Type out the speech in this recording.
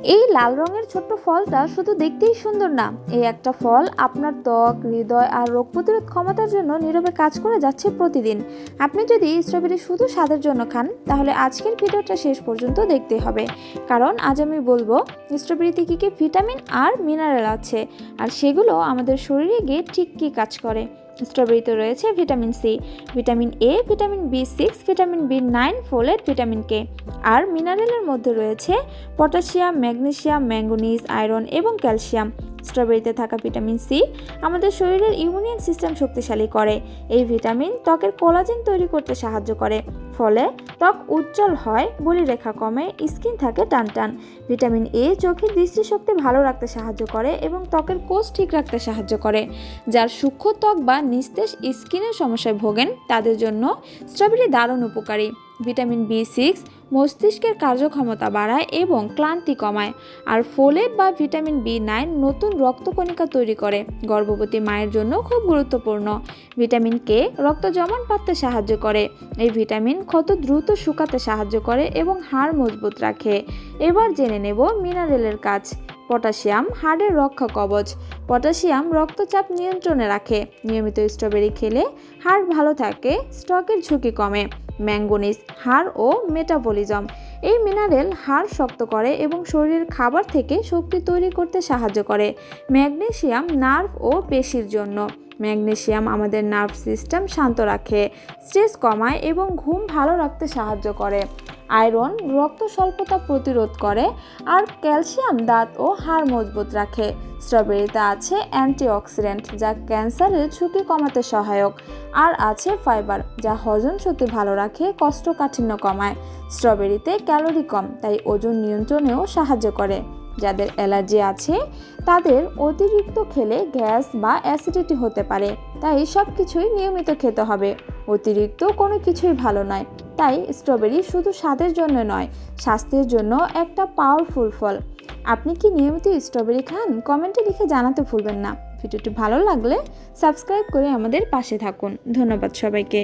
এই লাল রঙের ছোট্ট ফলটা শুধু দেখতেই সুন্দর না, এই একটা ফল আপনার ত্বক, হৃদয় আর রোগ প্রতিরোধ ক্ষমতার জন্য নীরবে কাজ করে যাচ্ছে প্রতিদিন। আপনি যদি স্ট্রবেরি শুধু স্বাদের জন্য খান, তাহলে আজকের ভিডিওটা শেষ পর্যন্ত দেখতে হবে। কারণ আজ আমি বলব, স্ট্রবেরিতে কী কী ভিটামিন আর মিনারেল আছে, আর সেগুলো আমাদের শরীরে গিয়ে ঠিক কী কাজ করে। স্ট্রবেরিতে রয়েছে vitamin C vitamin A vitamin B six vitamin B nine folate vitamin K আর মিনারেলের মধ্যে রয়েছে পটাশিয়াম ম্যাগনেসিয়াম ম্যাঙ্গোনিজ আয়রন এবং ক্যালসিয়াম স্ট্রবেরিতে থাকা ভিটামিন সি আমাদের শরীরের ইমিউনিয়ান সিস্টেম শক্তিশালী করে। এই ভিটামিন ত্বকের কোলাজেন তৈরি করতে সাহায্য করে। ফলে ত্বক উজ্জ্বল হয় বলি রেখা কমে, স্কিন থাকে টান টান ভিটামিন এ চোখের দৃষ্টিশক্তি ভালো রাখতে সাহায্য করে এবং ত্বকের কোষ ঠিক রাখতে সাহায্য করে। যার সূক্ষ্ম ত্বক বা নিস্তেজ স্কিনের সমস্যায় ভোগেন, তাদের জন্য স্ট্রবেরি দারুণ উপকারী। ভিটামিন বি সিক্স মস্তিষ্কের কার্যক্ষমতা বাড়ায় এবং ক্লান্তি কমায়, আর ফোলেট বা ভিটামিন বি নাইন নতুন রক্তকণিকা তৈরি করে। গর্ভবতী মায়ের জন্য খুব গুরুত্বপূর্ণ। ভিটামিন কে রক্ত জমাট বাঁধতে সাহায্য করে। এই ভিটামিন ক্ষত দ্রুত শুকাতে সাহায্য করে এবং হাড় মজবুত রাখে। এবার জেনে নেব মিনারেলের কাজ। পটাশিয়াম হাড়ের রক্ষা কবচ পটাশিয়াম রক্তচাপ নিয়ন্ত্রণে রাখে। নিয়মিত স্ট্রবেরি খেলে হাড় ভালো থাকে স্ট্রকের ঝুঁকি কমে। ম্যাঙ্গোনিজ, হাড় ও মেটাবলিজম, এই মিনারেল হাড় শক্ত করে এবং শরীরের খাবার থেকে শক্তি তৈরি করতে সাহায্য করে। ম্যাগনেসিয়াম নার্ভ ও পেশির জন্য। ম্যাগনেসিয়াম আমাদের নার্ভ সিস্টেম শান্ত রাখে, স্ট্রেস কমায় এবং ঘুম ভালো রাখতে সাহায্য করে। আয়রন রক্ত স্বল্পতা প্রতিরোধ করে আর ক্যালসিয়াম দাঁত ও হাড় মজবুত রাখে। স্ট্রবেরিতে আছে অ্যান্টিঅক্সিডেন্ট যা ক্যান্সারের ঝুঁকি কমাতে সহায়ক। আর আছে ফাইবার যা হজম শক্তি ভালো রাখে কোষ্ঠকাঠিন্য কমায়। স্ট্রবেরিতে ক্যালোরি কম, তাই ওজন নিয়ন্ত্রণেও সাহায্য করে। যাদের অ্যালার্জি আছে, তাদের অতিরিক্ত খেলে গ্যাস বা অ্যাসিডিটি হতে পারে, তাই সব কিছুই নিয়মিত খেতে হবে। অতিরিক্ত কোনো কিছুই ভালো নয়। তাই স্ট্রবেরি শুধু স্বাদের জন্য নয়, স্বাস্থ্যের জন্য একটা পাওয়ারফুল ফল। আপনি কি নিয়মিত স্ট্রবেরি খান? কমেন্টে লিখে জানাতে ভুলবেন না। ভিডিওটি ভালো লাগলে সাবস্ক্রাইব করে আমাদের পাশে থাকুন। ধন্যবাদ সবাইকে।